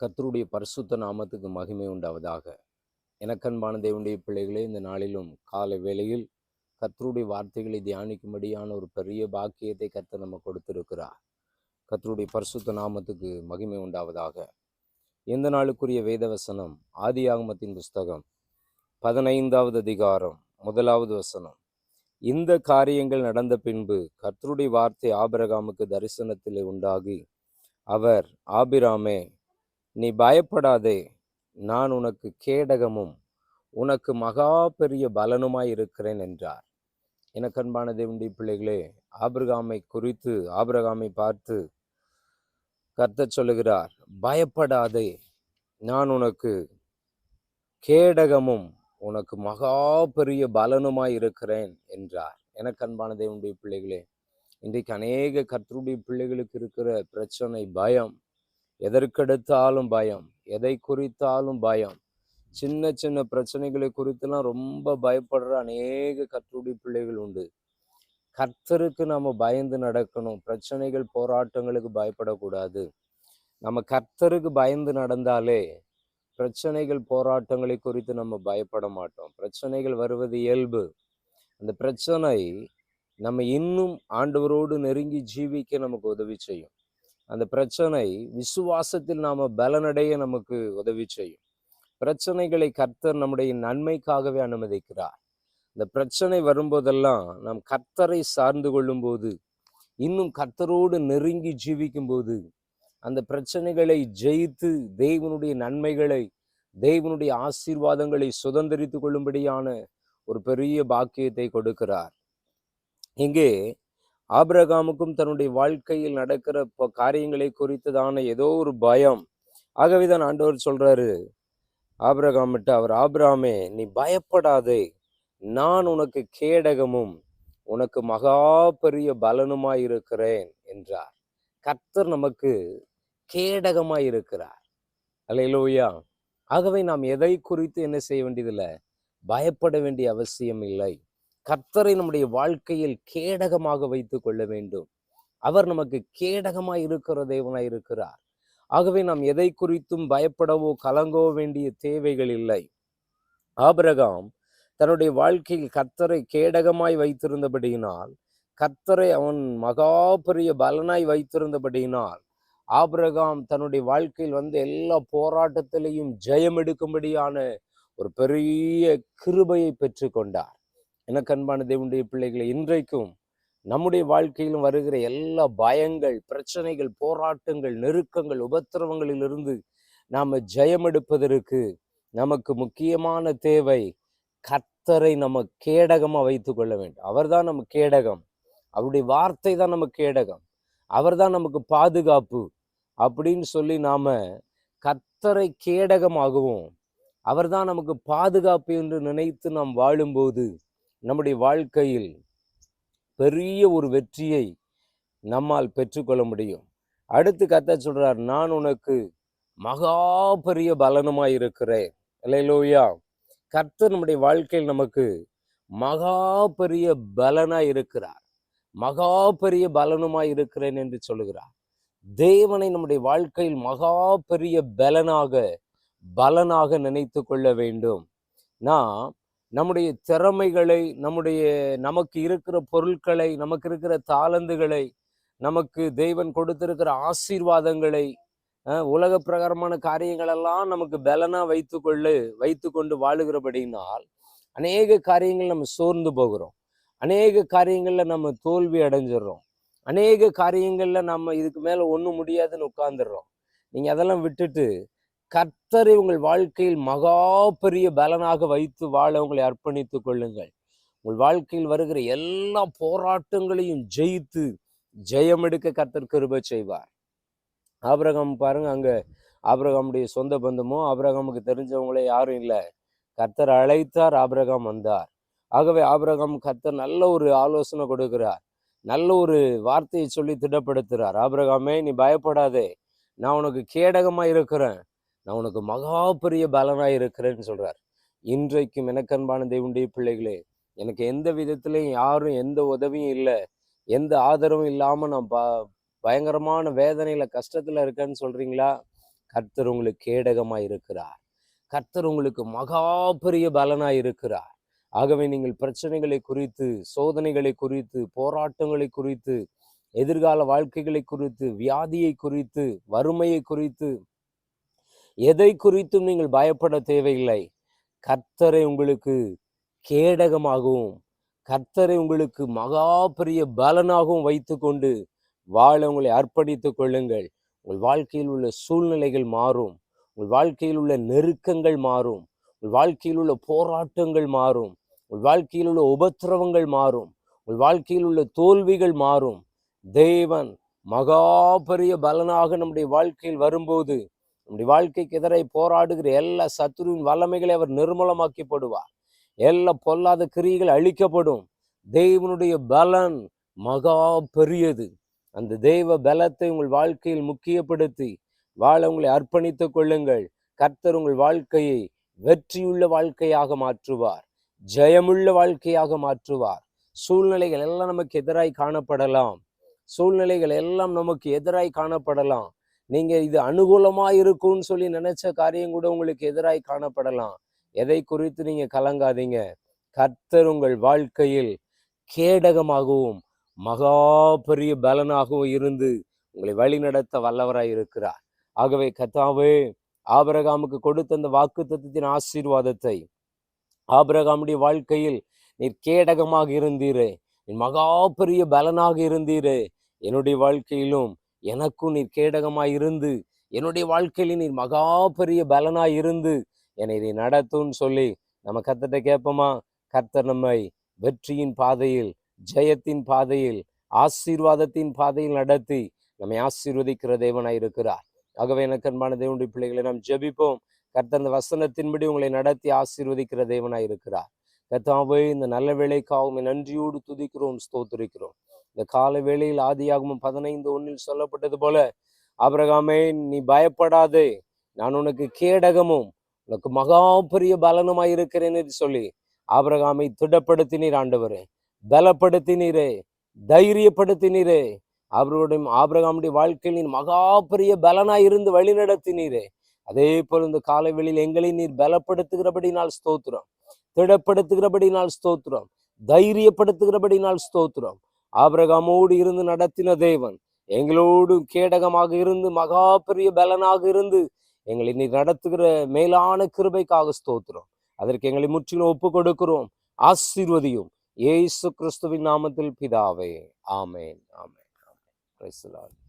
கர்த்தருடைய பரிசுத்த நாமத்துக்கு மகிமை உண்டாவதாக. எனக்கன்பான தேவனுடைய பிள்ளைகளே இந்த நாளிலும் காலை வேளையில் கர்த்தருடைய வார்த்தைகளை தியானிக்கும்படியான ஒரு பெரிய பாக்கியத்தை கர்த்தர் நம்ம கொடுத்திருக்கிறார். கர்த்தருடைய பரிசுத்த நாமத்துக்கு மகிமை உண்டாவதாக. எந்த நாளுக்குரிய வேதவசனம் ஆதியாகமத்தின் புஸ்தகம் பதினைந்தாவது அதிகாரம் முதலாவது வசனம். இந்த காரியங்கள் நடந்த பின்பு கர்த்தருடைய வார்த்தை ஆபிரகாமுக்கு தரிசனத்திலே உண்டாகி அவர் ஆபிராமே நீ பயப்படாதே நான் உனக்கு கேடகமும் உனக்கு மகா பெரிய பலனுமாய் இருக்கிறேன் என்றார். எனக்கு அன்பான தேவனுடைய பிள்ளைகளே ஆபிரகாமை குறித்து ஆபிரகாமை பார்த்து கர்த்தர் சொல்லுகிறார் பயப்படாதே நான் உனக்கு கேடகமும் உனக்கு மகா பெரிய பலனுமாய் இருக்கிறேன் என்றார். எனக்கு அன்பான தேவனுடைய பிள்ளைகளே இன்றைக்கு அநேக கர்த்தருடைய பிள்ளைகளுக்கு இருக்கிற பிரச்சனை பயம் எதற்கெடுத்தாலும் பயம் எதை குறித்தாலும் பயம். சின்ன சின்ன பிரச்சனைகளை குறித்துலாம் ரொம்ப பயப்படுற அநேக கர்த்தருடைய பிள்ளைகள் உண்டு. கர்த்தருக்கு நம்ம பயந்து நடக்கணும். பிரச்சனைகள் போராட்டங்களுக்கு பயப்படக்கூடாது. நம்ம கர்த்தருக்கு பயந்து நடந்தாலே பிரச்சனைகள் போராட்டங்களை குறித்து நம்ம பயப்பட மாட்டோம். பிரச்சனைகள் வருவது இயல்பு. அந்த பிரச்சனை நம்ம இன்னும் ஆண்டவரோடு நெருங்கி ஜீவிக்க நமக்கு உதவி செய்யும். அந்த பிரச்சனை விசுவாசத்தில் நாம பலனடைய நமக்கு உதவி செய்யும். பிரச்சனைகளை கர்த்தர் நம்முடைய நன்மைக்காகவே அனுமதிக்கிறார். இந்த பிரச்சனை வரும்போதெல்லாம் நாம் கர்த்தரை சார்ந்து கொள்ளும்போது இன்னும் கர்த்தரோடு நெருங்கி ஜீவிக்கும் போது அந்த பிரச்சனைகளை ஜெயித்து தெய்வனுடைய நன்மைகளை தெய்வனுடைய ஆசீர்வாதங்களை சுதந்திரித்து கொள்ளும்படியான ஒரு பெரிய பாக்கியத்தை கொடுக்கிறார். இங்கே ஆபிரகாமுக்கும் தன்னுடைய வாழ்க்கையில் நடக்கிற ப- காரியங்களை குறித்ததான ஏதோ ஒரு பயம். ஆகவே தான் ஆண்டவர் சொல்றாரு ஆபிரகாமிட்ட அவர் ஆபிராமே நீ பயப்படாதே. நான் உனக்கு கேடகமும் உனக்கு மகா பெரிய பலனுமாய் இருக்கிறேன் என்றார். கர்த்தர் நமக்கு கேடகமாய் இருக்கிறார் அல்லேலூயா ஆகவே நாம் எதை குறித்து என்ன செய்ய வேண்டியதில்லை? பயப்பட வேண்டிய அவசியம் இல்லை. கர்த்தரை நம்முடைய வாழ்க்கையில் கேடகமாக வைத்து கொள்ள வேண்டும். அவர் நமக்கு கேடகமாய் இருக்கிற தேவனாய் இருக்கிறார். ஆகவே நாம் எதை குறித்தும் பயப்படவோ கலங்கவோ வேண்டிய தேவைகள் இல்லை. ஆபிரகாம் தன்னுடைய வாழ்க்கையில் கர்த்தரை கேடகமாய் வைத்திருந்தபடியினால் கர்த்தரை அவன் மகா பெரிய பலனாய் வைத்திருந்தபடியினால் ஆபிரகாம் தன்னுடைய வாழ்க்கையில் வந்து எல்லா போராட்டத்திலையும் ஜெயம் எடுக்கும்படியான ஒரு பெரிய கிருபையை பெற்றுக்கொண்டார் என அன்பான தேவனுடைய பிள்ளைகளை இன்றைக்கும் நம்முடைய வாழ்க்கையிலும் வருகிற எல்லா பயங்கள் பிரச்சனைகள் போராட்டங்கள் நெருக்கங்கள் உபத்திரவங்களிலிருந்து நாம் ஜெயம் எடுப்பதற்கு நமக்கு முக்கியமான தேவை கத்தரை நம்ம கேடகமாக வைத்து கொள்ள வேண்டும். அவர்தான் நம்ம கேடகம். அவருடைய வார்த்தை தான் நம்ம கேடகம். அவர்தான் நமக்கு பாதுகாப்பு அப்படின்னு சொல்லி நாம் கத்தரை கேடகமாகவும் அவர்தான் நமக்கு பாதுகாப்பு என்று நினைத்து நாம் வாழும்போது நம்முடைய வாழ்க்கையில் பெரிய ஒரு வெற்றியை நம்மால் பெற்றுக்கொள்ள முடியும். அடுத்து கத்த சொல்றார் நான் உனக்கு மகா பெரிய பலனுமாய் இருக்கிறேன். இல்லையிலோயா கர்த்தர் நம்முடைய வாழ்க்கையில் நமக்கு மகா பெரிய பலனாய் இருக்கிறார். மகா பெரிய பலனுமாய் இருக்கிறேன் என்று சொல்லுகிறார். தேவனை நம்முடைய வாழ்க்கையில் மகா பெரிய பலனாக பலனாக நினைத்து கொள்ள வேண்டும். நான் நம்முடைய திறமைகளை நம்முடைய நமக்கு இருக்கிற பொருட்களை நமக்கு இருக்கிற தாளந்துகளை நமக்கு தெய்வன் கொடுத்திருக்கிற ஆசீர்வாதங்களை உலக பிரகாரமான காரியங்கள் நமக்கு பலனா வைத்து வைத்துக்கொண்டு வாழுகிறபடினால் அநேக காரியங்கள் நம்ம சோர்ந்து போகிறோம். அநேக காரியங்களில் நம்ம தோல்வி அடைஞ்சிடுறோம். அநேக காரியங்களில் நம்ம இதுக்கு மேலே ஒன்றும் முடியாதுன்னு உட்காந்துடுறோம் நீங்கள் அதெல்லாம் விட்டுட்டு கர்த்தரை உங்கள் வாழ்க்கையில் மகா பெரிய பலனாக வைத்து வாழ உங்களை அர்ப்பணித்துக் கொள்ளுங்கள். உங்கள் வாழ்க்கையில் வருகிற எல்லா போராட்டங்களையும் ஜெயித்து ஜெயம் எடுக்க கர்த்தர் கிருபை செய்வார். ஆபிரகாம் பாருங்க அங்க ஆபிரகாமுடைய சொந்த பந்தமோ ஆபிரகாமுக்கு தெரிஞ்சவங்களே யாரும் இல்லை. கர்த்தர் அழைத்தார் ஆபிரகாம் வந்தார். ஆகவே ஆபிரகாம் கர்த்தர் நல்ல ஒரு ஆலோசனை கொடுக்கிறார். நல்ல ஒரு வார்த்தையை சொல்லி திடப்படுத்துறார். ஆபிரகாமே நீ பயப்படாதே. நான் உனக்கு கேடகமா இருக்கிறேன். நான் உனக்கு மகா பெரிய பலனாக இருக்கிறேன்னு சொல்கிறார் இன்றைக்கும் எனக்கன்பான தேவனுடைய பிள்ளைகளே எனக்கு எந்த விதத்துலையும் யாரும் எந்த உதவியும் இல்லை. எந்த ஆதரவும் இல்லாமல் நான் ப பயங்கரமான வேதனையில் கஷ்டத்தில் இருக்கேன்னு சொல்றீங்களா? கர்த்தர் உங்களுக்கு கேடகமாக இருக்கிறார். கர்த்தர் உங்களுக்கு மகா பெரிய பலனாய் இருக்கிறார். ஆகவே நீங்கள் பிரச்சனைகளை குறித்து சோதனைகளை குறித்து போராட்டங்களை குறித்து எதிர்கால வாழ்க்கைகளை குறித்து வியாதியை குறித்து வறுமையை குறித்து எதை குறித்தும் நீங்கள் பயப்பட தேவையில்லை. கர்த்தரை உங்களுக்கு கேடகமாகவும் கர்த்தரை உங்களுக்கு மகா பெரிய பலனாகவும் வைத்துக்கொண்டு வாழ உங்களை அர்ப்பணித்துக் கொள்ளுங்கள். உங்கள் வாழ்க்கையில் உள்ள சூழ்நிலைகள் மாறும். உங்கள் வாழ்க்கையில் உள்ள நெருக்கங்கள் மாறும். உங்கள் வாழ்க்கையில் உள்ள போராட்டங்கள் மாறும். உங்கள் வாழ்க்கையில் உள்ள உபத்திரவங்கள் மாறும். உங்கள் வாழ்க்கையில் உள்ள தோல்விகள் மாறும். தேவன் மகா பெரிய பலனாக நம்முடைய வாழ்க்கையில் வரும்போது நம்முடைய வாழ்க்கைக்கு எதிராக போராடுகிற எல்லா சத்துருவின் வல்லமைகளை அவர் நிர்மூலமாக்கி போடுவார் எல்லா பொல்லாத கிரியைகள் அழிக்கப்படும். தெய்வனுடைய பலன் மகா பெரியது. அந்த தெய்வ பலத்தை உங்கள் வாழ்க்கையில் முக்கியப்படுத்தி வாழ உங்களை அர்ப்பணித்துக் கொள்ளுங்கள். கர்த்தர் உங்கள் வாழ்க்கையை வெற்றியுள்ள வாழ்க்கையாக மாற்றுவார். ஜெயமுள்ள வாழ்க்கையாக மாற்றுவார். சூழ்நிலைகள் எல்லாம் நமக்கு எதிராய் காணப்படலாம். சூழ்நிலைகள் எல்லாம் நமக்கு எதிராய் காணப்படலாம். நீங்க இது அனுகூலமா இருக்கும்னு சொல்லி நினைச்ச காரியம் கூட உங்களுக்கு எதிராய் காணப்படலாம். எதை குறித்து நீங்க கலங்காதீங்க. கர்த்தர் உங்கள் வாழ்க்கையில் கேடகமாகவும் மகா பெரிய பலனாகவும் இருந்து உங்களை வழிநடத்த வல்லவராய் இருக்கிறார். ஆகவே கத்தாவே ஆபரகாமுக்கு கொடுத்த அந்த வாக்கு தத்துவத்தின் ஆசீர்வாதத்தை ஆபரகாமுடைய வாழ்க்கையில் நீர் கேடகமாக இருந்தீரே. நீ மகா பெரிய பலனாக இருந்தீரே. என்னுடைய வாழ்க்கையிலும் எனக்கும் நீர் கேடகமாய் இருந்து என்னுடைய வாழ்க்கையில நீர் மகா பெரிய பலனாய் இருந்து என்னை இதை நடத்தும்னு சொல்லி நம்ம கத்தட்ட கேட்போமா? கர்த்தர் நம்மை வெற்றியின் பாதையில் ஜெயத்தின் பாதையில் ஆசீர்வாதத்தின் பாதையில் நடத்தி நம்மை ஆசீர்வதிக்கிற தேவனாய் இருக்கிறார். ஆகவே எனக்கு அன்பான தேவனுடைய பிள்ளைகளை நாம் ஜெபிப்போம். கர்த்தர் அந்த வசனத்தின்படி உங்களை நடத்தி ஆசீர்வதிக்கிற தேவனாய் இருக்கிறார். கத்தாவே இந்த நல்ல வேலைக்காகவும் நன்றியோடு துதிக்கிறோம் ஸ்தோத்திரிக்கிறோம். இந்த கால வேளையில் ஆதியாகமும் பதினைந்து ஒன்றில் சொல்லப்பட்டது போல அபிரகாமே நீ பயப்படாதே நான் உனக்கு கேடகமும் உனக்கு மகா பெரிய பலனுமாய் இருக்கிறேன் என்று சொல்லி ஆபிரகாமை திடப்படுத்தினீர் ஆண்டவரே பலப்படுத்தினீரே தைரியப்படுத்தினீரே அவருடைய ஆபிரகாமுடைய வாழ்க்கையில் நீர் மகா பெரிய பலனாய் இருந்து வழி நடத்தினீரே அதே போல் இந்த காலவெளியில் எங்களை நீர் பலப்படுத்துகிறபடினால் ஸ்தோத்திரம். திடப்படுத்துகிறபடினால் ஸ்தோத்திரம் தைரியப்படுத்துகிறபடினால் ஸ்தோத்திரம். ஆபிரகாமோடு இருந்து நடத்தின தேவன் எங்களோடு கேடகமாக இருந்து மகா பெரிய பலனாக இருந்து எங்களை நீ நடத்துகிற மேலான கிருபைக்காக ஸ்தோத்திரம். அதற்கு எங்களை முற்றிலும் ஒப்பு கொடுக்கிறோம் ஆசீர்வதியும். ஏசு கிறிஸ்துவின் நாமத்தில் பிதாவே ஆமேன் ஆமேன் ஆமேன்.